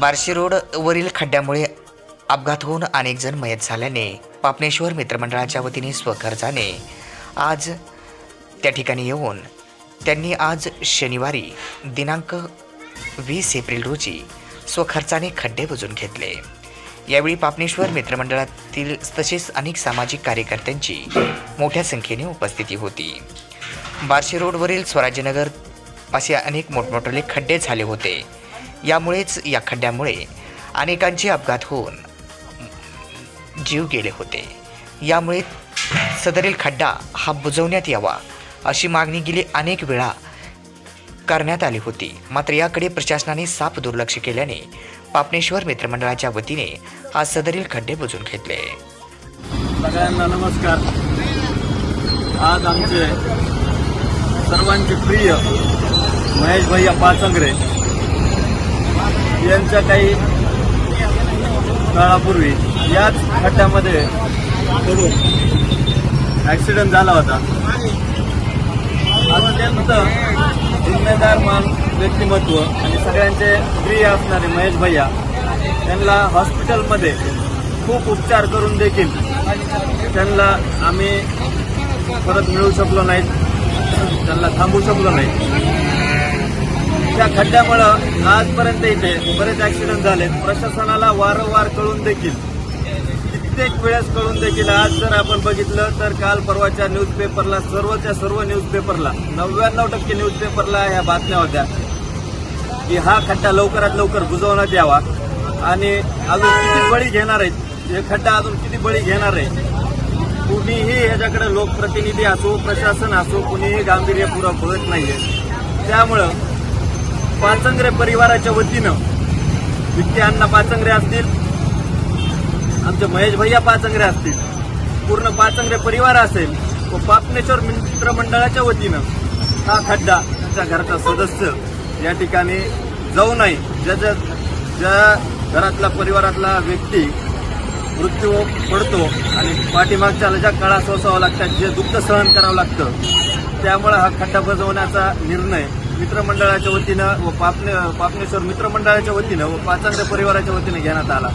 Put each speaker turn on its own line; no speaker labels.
Barshi road वरील खड्ड्यामुळे अपघात होऊन अनेक जण मयत झाल्याने पापनेश्वर मित्रमंडळाच्या वतीने स्वखर्चाने आज त्या ठिकाणी येऊन त्यांनी आज शनिवारी दिनांक वीस एप्रिल रोजी स्वखर्चाने खड्डे बुजून घेतले. यावेळी पापनेश्वर मित्रमंडळातील तसेच अनेक सामाजिक कार्यकर्त्यांची मोठ्या संख्येने उपस्थिती होती. बार्शी रोडवरील स्वराज्यनगर असे अनेक मोठमोठे खड्डे झाले होते. यामुळेच या खड्ड्यामुळे अनेकांचे अपघात होऊन जीव गेले होते. यामुळे सदरील खड्डा हा बुजवण्यात यावा अशी मागणी गेली अनेक वेळा करण्यात आली होती. मात्र याकडे प्रशासनाने साफ दुर्लक्ष केल्याने पापनेश्वर मित्रमंडळाच्या वतीने आज सदरील खड्डे बुजून घेतले.
सगळ्यांना नमस्कार. आज आमचे सर्वांचे प्रिय महेश भैया पाचंगरे यांच्या काही काळापूर्वी याच खड्ड्यामध्ये ॲक्सिडेंट झाला होता. अत्यंत जिम्मेदार मान व्यक्तिमत्व आणि सगळ्यांचे प्रिय असणारे महेश भैया त्यांना हॉस्पिटलमध्ये खूप उपचार करून देखील त्यांना आम्ही परत मिळू शकलो नाही त्यांना थांबू शकलो नाही त्या खड्ड्यामुळं आजपर्यंत इथे बरेच ॲक्सिडेंट झाले प्रशासनाला वारंवार कळून देखील कित्येक वेळेस कळून देखील आज जर आपण बघितलं तर काल परवाच्या न्यूजपेपरला सर्वच्या सर्व न्यूजपेपरला नव्याण्णव टक्के न्यूजपेपरला ह्या बातम्या होत्या की हा खड्डा लवकरात लवकर बुजवण्यात यावा आणि अजून किती बळी घेणार आहेत? हे खड्डा अजून किती बळी घेणार आहे कुणीही ह्याच्याकडे लोकप्रतिनिधी असो प्रशासन असो कुणीही गांभीर्यपूर्वक होत नाहीये. त्यामुळं पाचंगरे परिवाराच्या वतीनं विक्की अण्णा पाचंगरे असतील आमचे महेश भैया पाचंगरे असतील पूर्ण पाचंगरे परिवार असेल व पापनेश्वर मित्रमंडळाच्या वतीनं हा खड्डा त्यांच्या घराचा सदस्य या ठिकाणी जाऊ नये. ज्या ज्या घरातला परिवारातला व्यक्ती मृत्यू पडतो आणि पाठीमागच्या ज्या काळा सोसावं लागतात जे दुःख सहन करावं लागतं त्यामुळे हा खड्डा बजवण्याचा निर्णय मित्रमंडळाच्या वतीनं व पापने पापनेश्वर मित्रमंडळाच्या वतीनं व पाचांच्या परिवाराच्या वतीनं घेण्यात आला.